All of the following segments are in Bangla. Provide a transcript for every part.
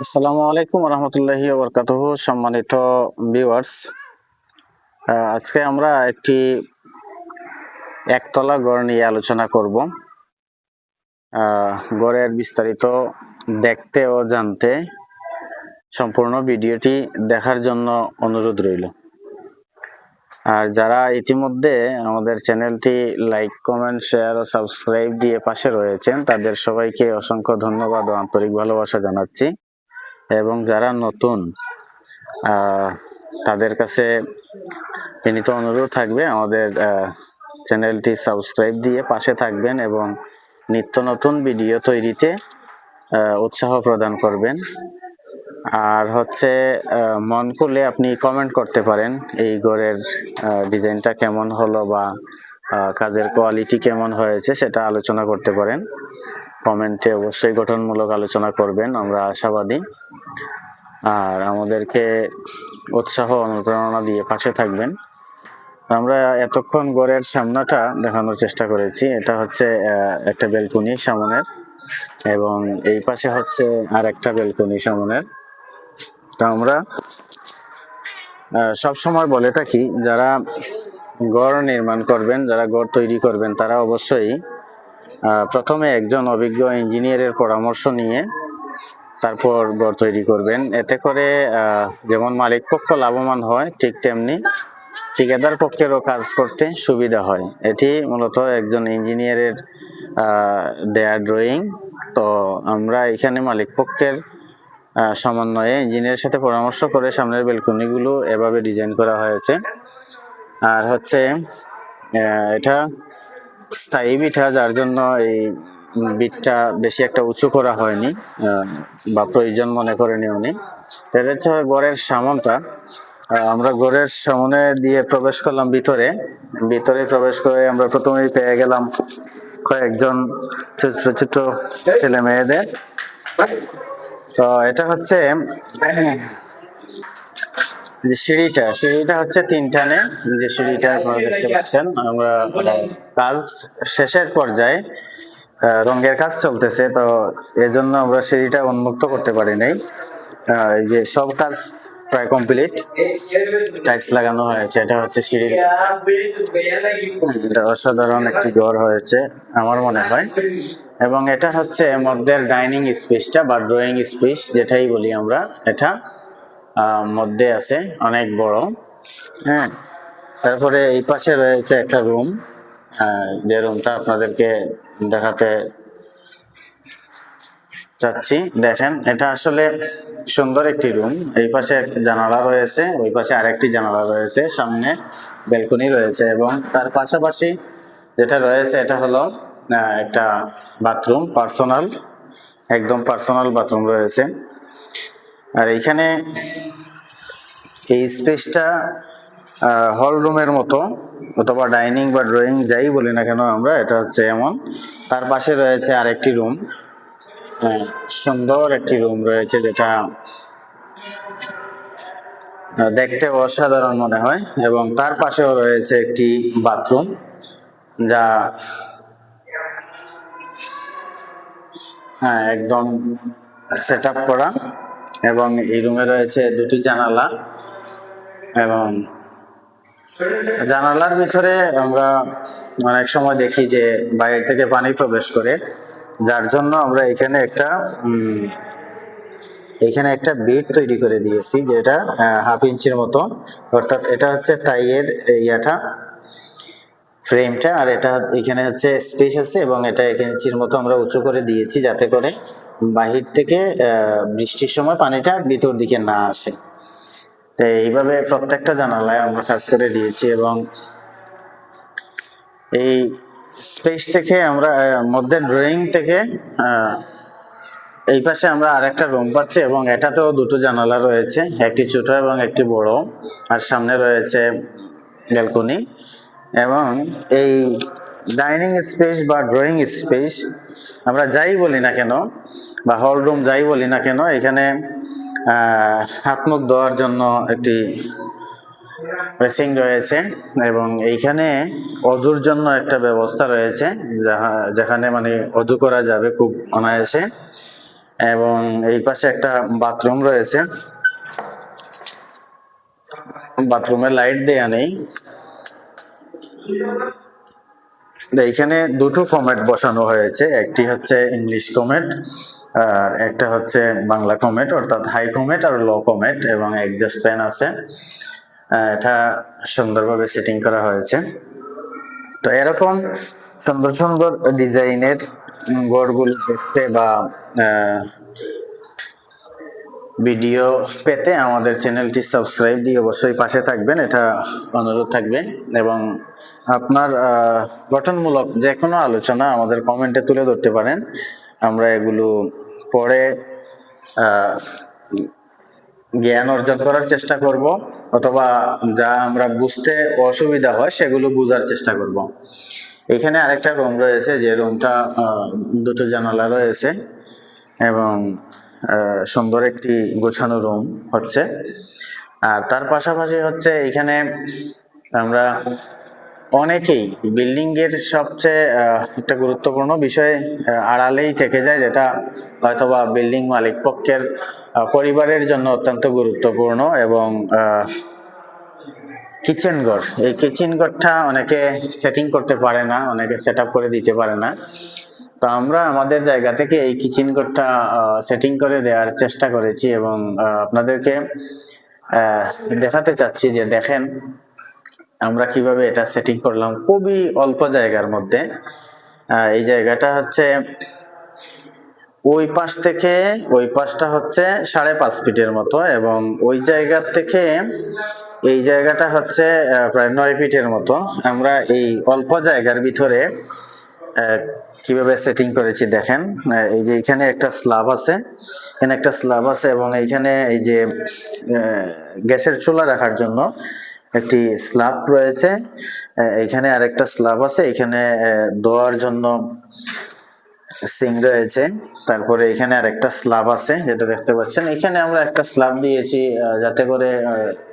আসসালামু আলাইকুম রহমতুল্লাহি বরকাতহ, সম্মানিত ভিউয়ার্স আজকে আমরা একটি একতলা গড় নিয়ে আলোচনা করব। গড়ের বিস্তারিত দেখতে ও জানতে সম্পূর্ণ ভিডিওটি দেখার জন্য অনুরোধ রইল। আর যারা ইতিমধ্যে আমাদের চ্যানেলটি লাইক, কমেন্ট, শেয়ার ও সাবস্ক্রাইব দিয়ে পাশে রয়েছেন, তাদের সবাইকে অসংখ্য ধন্যবাদ ও আন্তরিক ভালোবাসা জানাচ্ছি। এবং যারা নতুন তাদের কাছে বিনীত অনুরোধ থাকবে আমাদের চ্যানেলটি সাবস্ক্রাইব দিয়ে পাশে থাকবেন এবং নিত্য নতুন ভিডিও তৈরিতে উৎসাহ প্রদান করবেন। আর হচ্ছে মন করলে আপনি কমেন্ট করতে পারেন এই ঘরের ডিজাইনটা কেমন হলো বা কাজের কোয়ালিটি কেমন হয়েছে সেটা আলোচনা করতে পারেন। কমেন্টে অবশ্যই গঠনমূলক আলোচনা করবেন, আমরা আশাবাদী। আর আমাদেরকে উৎসাহ, অনুপ্রেরণা দিয়ে পাশে থাকবেন। আমরা এতক্ষণ গড়ের সামনাটা দেখানোর চেষ্টা করেছি। এটা হচ্ছে একটা বেলকুনি সামনের, এবং এই পাশে হচ্ছে আর একটা বেলকুনি সামনের। তো আমরা সব সময় বলে থাকি, যারা গড় নির্মাণ করবেন, যারা গড় তৈরি করবেন, তারা অবশ্যই প্রথমে একজন অভিজ্ঞ ইঞ্জিনিয়ারের পরামর্শ নিয়ে তারপর গড় তৈরি করবেন। এতে করে যেমন মালিক পক্ষ লাভবান হয়, ঠিক তেমনি ঠিকাদার পক্ষেরও কাজ করতে সুবিধা হয়। এটি মূলত একজন ইঞ্জিনিয়ারের দেয়া ড্রয়িং তো আমরা এখানে মালিক পক্ষের সমন্বয়ে ইঞ্জিনিয়ারের সাথে পরামর্শ করে সামনের বেলকনিগুলো এভাবে ডিজাইন করা হয়েছে। আর হচ্ছে এটা স্থায়ী বিটা যার জন্য এই বিটটা বেশি একটা উঁচু করা হয়নি বা প্রয়োজন মনে করেনি উনি এটা হচ্ছে গড়ের সামনটা। আমরা গড়ের সামনে দিয়ে প্রবেশ করলাম ভিতরে। ভিতরে প্রবেশ করে আমরা প্রথমেই পেয়ে গেলাম কয়েকজন ছোট ছোট ছেলে মেয়েদের। তো এটা হচ্ছে যে সিঁড়িটা সিঁড়িটা হচ্ছে তিনটানে যে সিঁড়িটা আপনারা দেখতে পাচ্ছেন, আমরা কাজ শেষের পর্যায়ে রঙের কাজ চলতেছে, তো এজন্য আমরা সিঁড়িটা উন্মুক্ত করতে পারি নাই। যে সব কাজ প্রায় কমপ্লিট। টাইলস লাগানো হয়েছে, এটা হচ্ছে সিঁড়ি অসাধারণ একটি ঘর হয়েছে, আমার মনে হয়। এবং এটা হচ্ছে মধ্যের ডাইনিং স্পেসটা বা ড্রয়িং স্পেস যেটাই বলি আমরা, এটা। মধ্যে আছে, অনেক বড়। হ্যাঁ তারপরে এই পাশে রয়েছে একটা রুম যে রুমটা আপনাদেরকে দেখাতে চাচ্ছি। দেখেন, এটা আসলে সুন্দর একটি রুম এই পাশে জানালা রয়েছে ওই পাশে আরেকটি জানালা রয়েছে, সামনে বেলকনি রয়েছে এবং তার পাশাপাশি যেটা রয়েছে, এটা হলো একটা বাথরুম পার্সোনাল একদম পার্সোনাল বাথরুম রয়েছে। আর এইখানে এই স্পেসটা হল রুমের মতো, অথবা ডাইনিং বা ড্রয়িং যাই বলি না কেন আমরা, এটা হচ্ছে এমন। তার পাশে রয়েছে আরেকটি রুম সুন্দর একটি রুম রয়েছে যেটা দেখতে অসাধারণ মনে হয়, এবং তার পাশেও রয়েছে একটি বাথরুম যা হ্যাঁ একদম সেট করা। এবং এই রুমে রয়েছে দুটি জানালা এবং জানালার ভিতরে আমরা অনেক সময় দেখি যে বাইরে থেকে পানি প্রবেশ করে, যার জন্য আমরা এখানে একটা এখানে একটা বেড তৈরি করে দিয়েছি যেটা হাফ ইঞ্চির মতো। অর্থাৎ এটা হচ্ছে টাইয়ের ইয়াটা। ফ্রেমটা, আর এটা এখানে হচ্ছে স্পেস আছে এবং এটা এক ইঞ্চির মতো আমরা উঁচু করে দিয়েছি যাতে করে বাহির থেকে বৃষ্টির সময় পানিটা ভিতর দিকে না আসে। তো এইভাবে প্রত্যেকটা জানালায় আমরা কাজ করে দিয়েছি এবং এই স্পেস থেকে আমরা মধ্যে ড্রয়িং থেকে এই পাশে আমরা আরেকটা রুম পাচ্ছি এবং এটাতেও দুটো জানালা রয়েছে, একটি ছোট এবং একটি বড়। আর সামনে রয়েছে ব্যালকনি এবং এই ডাইনিং স্পেস বা ড্রয়িং স্পেস আমরা যাই বলি না কেন, বা হল রুম যাই বলি না কেন, এখানে হাত মুখ ধোয়ার জন্য একটি বেসিং রয়েছে এবং এইখানে অজুর জন্য একটা ব্যবস্থা রয়েছে যেখানে মানে অজু করা যাবে খুব অনায়াসে এবং এই পাশে একটা বাথরুম রয়েছে। বাথরুমে লাইট দেয়া নেই। এইখানে দুটো কমেট বসানো হয়েছে। একটি হচ্ছে ইংলিশ কমেট আর একটা হচ্ছে বাংলা কমেট অর্থাৎ হাই কমেট আর লো কমেট এবং একজাস্ট ফ্যান আছে। এটা সুন্দরভাবে সেটিং করা হয়েছে। তো এরকম সুন্দর সুন্দর ডিজাইনের গড়গুলো দেখতে বা ভিডিও পেতে আমাদের চ্যানেলটি সাবস্ক্রাইব দিয়ে অবশ্যই পাশে থাকবেন এটা অনুরোধ থাকবে। এবং আপনার গঠনমূলক যে কোনো আলোচনা আমাদের কমেন্টে তুলে ধরতে পারেন। আমরা এগুলো আহ, জ্ঞান অর্জন করার চেষ্টা করব অথবা যা আমরা বুঝতে অসুবিধা হয় সেগুলো বোঝার চেষ্টা করব। এখানে আরেকটা রুম রয়েছে যে রুমটা দুটো জানালা রয়েছে। এবং সুন্দর একটি গোছানো রুম হচ্ছে। আর তার পাশাপাশি হচ্ছে এখানে আমরা অনেকেই বিল্ডিং এর সবচেয়ে একটা গুরুত্বপূর্ণ বিষয় আড়ালেই থেকে যায়, যেটা হয়তোবা বিল্ডিং মালিক পক্ষের পরিবারের জন্য অত্যন্ত গুরুত্বপূর্ণ এবং কিচেন ঘর। এই কিচেন ঘরটা অনেকে সেটিং করতে পারে না, অনেকে সেট করে দিতে পারে না। তো আমরা আমাদের জায়গা থেকে এই কিচেন ঘরটা সেটিং করে দেওয়ার চেষ্টা করেছি এবং আপনাদেরকে দেখাতে চাচ্ছি যে দেখেন আমরা কীভাবে এটা সেটিং করলাম খুবই অল্প জায়গার মধ্যে। এই জায়গাটা হচ্ছে ওই পাশ থেকে, ওই পাশটা হচ্ছে সাড়ে পাঁচ ফিটের মতো এবং ওই জায়গার থেকে এই জায়গাটা হচ্ছে প্রায় নয় ফিটের মতো। আমরা এই অল্প জায়গার ভিতরে কীভাবে সেটিং করেছি দেখেন। এই যে এখানে একটা স্ল্যাব আছে এখানে একটা স্ল্যাব আছে এবং এইখানে এই যে গ্যাসের চুলা রাখার জন্য একটি স্ল্যাব রয়েছে। আহ, এইখানে আরেকটা স্ল্যাব আছে এখানে ধোয়ার জন্য সিং রয়েছে। তারপরে এখানে আর একটা স্ল্যাব আছে যেটা দেখতে পাচ্ছেন। এখানে আমরা একটা স্ল্যাব দিয়েছি যাতে করে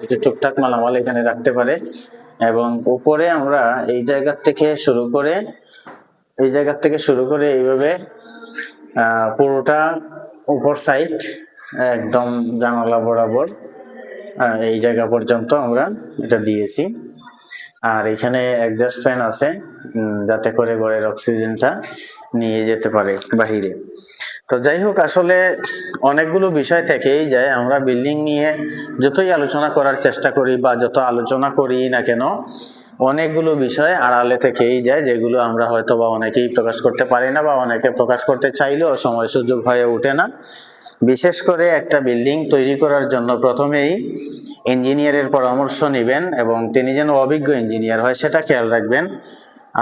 কিছু টুকটাক মালামাল এখানে রাখতে পারে। এবং উপরে আমরা এই জায়গা থেকে শুরু করে এই জায়গা থেকে শুরু করে এইভাবে পুরোটা উপর সাইড একদম জানালা বরাবর এই জায়গা পর্যন্ত আমরা এটা দিয়েছি। আর এখানে একজাস্ট ফ্যান আছে যাতে করে ঘরের অক্সিজেনটা নিয়ে যেতে পারে বাহিরে। তো যাই হোক, আসলে অনেকগুলো বিষয় থেকেই যায়। আমরা বিল্ডিং নিয়ে যতই আলোচনা করার চেষ্টা করি বা যত আলোচনা করি না কেন অনেকগুলো বিষয় আড়ালে থেকেই যায়, যেগুলো আমরা হয়তো বা অনেকেই প্রকাশ করতে পারি না বা অনেকে প্রকাশ করতে চাইলেও সময় সুযোগ হয়ে ওঠে না। বিশেষ করে একটা বিল্ডিং তৈরি করার জন্য প্রথমেই ইঞ্জিনিয়ারের পরামর্শ নেবেন এবং তিনি যেন অভিজ্ঞ ইঞ্জিনিয়ার হয় সেটা খেয়াল রাখবেন।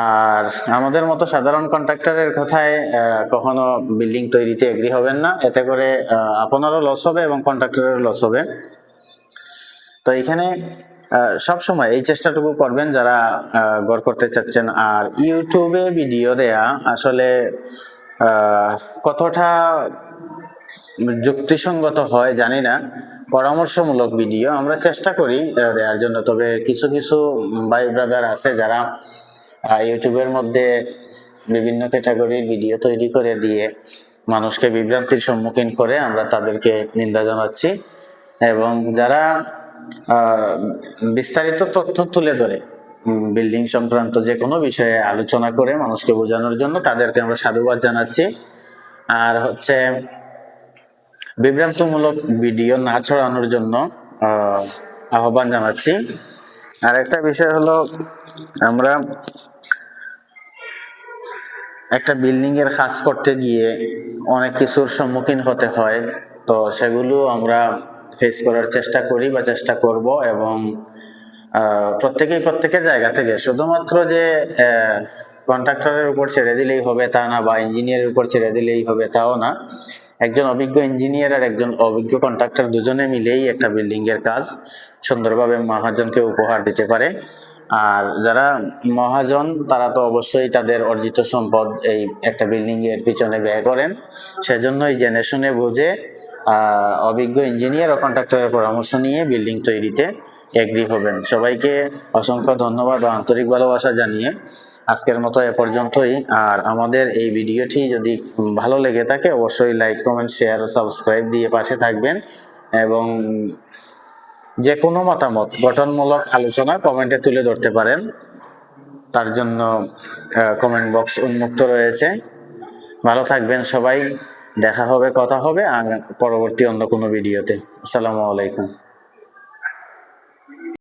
আর আমাদের মতো সাধারণ কন্ট্রাক্টরের কথায় কখনো বিল্ডিং তৈরিতে এগ্রি হবেন না। এতে করে আপনারও লস হবে এবং কন্ট্রাক্টরেরও লস হবে। তো এখানে সব সময় এই চেষ্টাটুকু করবেন যারা গড় করতে চাচ্ছেন। আর ইউটিউবে ভিডিও দেয়া আসলে কতটা যুক্তিসঙ্গত হয় জানি না। পরামর্শমূলক ভিডিও আমরা চেষ্টা করি দেওয়ার জন্য। তবে কিছু কিছু ভাই ব্রাদার আছে যারা ইউটিউবের মধ্যে বিভিন্ন ক্যাটাগরির ভিডিও তৈরি করে দিয়ে মানুষকে বিভ্রান্তির সম্মুখীন করে আমরা তাদেরকে নিন্দা জানাচ্ছি। এবং যারা বিস্তারিত তথ্য তুলে ধরে। বিল্ডিং সংক্রান্ত যে কোনো বিষয়ে আলোচনা করে মানুষকে বোঝানোর জন্য তাদেরকে আমরা সাধুবাদ জানাচ্ছি। আর হচ্ছে, বিভ্রান্তমূলক ভিডিও না ছড়ানোর জন্য আহ্বান জানাচ্ছি। আর একটা বিষয় হলো, আমরা একটা বিল্ডিং এর কাজ করতে গিয়ে অনেক কিছুর সম্মুখীন হতে হয়। তো সেগুলো আমরা ফেস করার চেষ্টা করি বা চেষ্টা করব এবং প্রত্যেকেই প্রত্যেকের জায়গা থেকে। শুধুমাত্র যে কন্ট্রাক্টরের উপর ছেড়ে দিলেই হবে তা না বা ইঞ্জিনিয়ারের উপর ছেড়ে দিলেই হবে তাও না। একজন অভিজ্ঞ ইঞ্জিনিয়ার আর একজন অভিজ্ঞ কন্ট্রাক্টর দুজনে মিলেই একটা বিল্ডিংয়ের কাজ সুন্দরভাবে মহাজনকে উপহার দিতে পারে। আর যারা মহাজন, তারা তো অবশ্যই তাদের অর্জিত সম্পদ এই একটা বিল্ডিং এর পিছনে ব্যয় করেন। সেজন্যই জেনে শুনে বুঝে অভিজ্ঞ ইঞ্জিনিয়ার ও কন্ট্রাক্টরের পরামর্শ নিয়ে বিল্ডিং তৈরিতে এগ্রি হবেন। সবাইকে অসংখ্য ধন্যবাদ ও আন্তরিক ভালোবাসা জানিয়ে আজকের মতো এ পর্যন্তই। আর আমাদের এই ভিডিওটি যদি ভালো লেগে থাকে, অবশ্যই লাইক কমেন্ট শেয়ার ও সাবস্ক্রাইব দিয়ে পাশে থাকবেন। এবং যে কোনো মতামত, গঠনমূলক আলোচনা কমেন্টে তুলে ধরতে পারেন। তার জন্য কমেন্ট বক্স উন্মুক্ত রয়েছে। ভালো থাকবেন সবাই। দেখা হবে, কথা হবে, আর পরবর্তী অন্য কোনো ভিডিওতে আসসালামু আলাইকুম।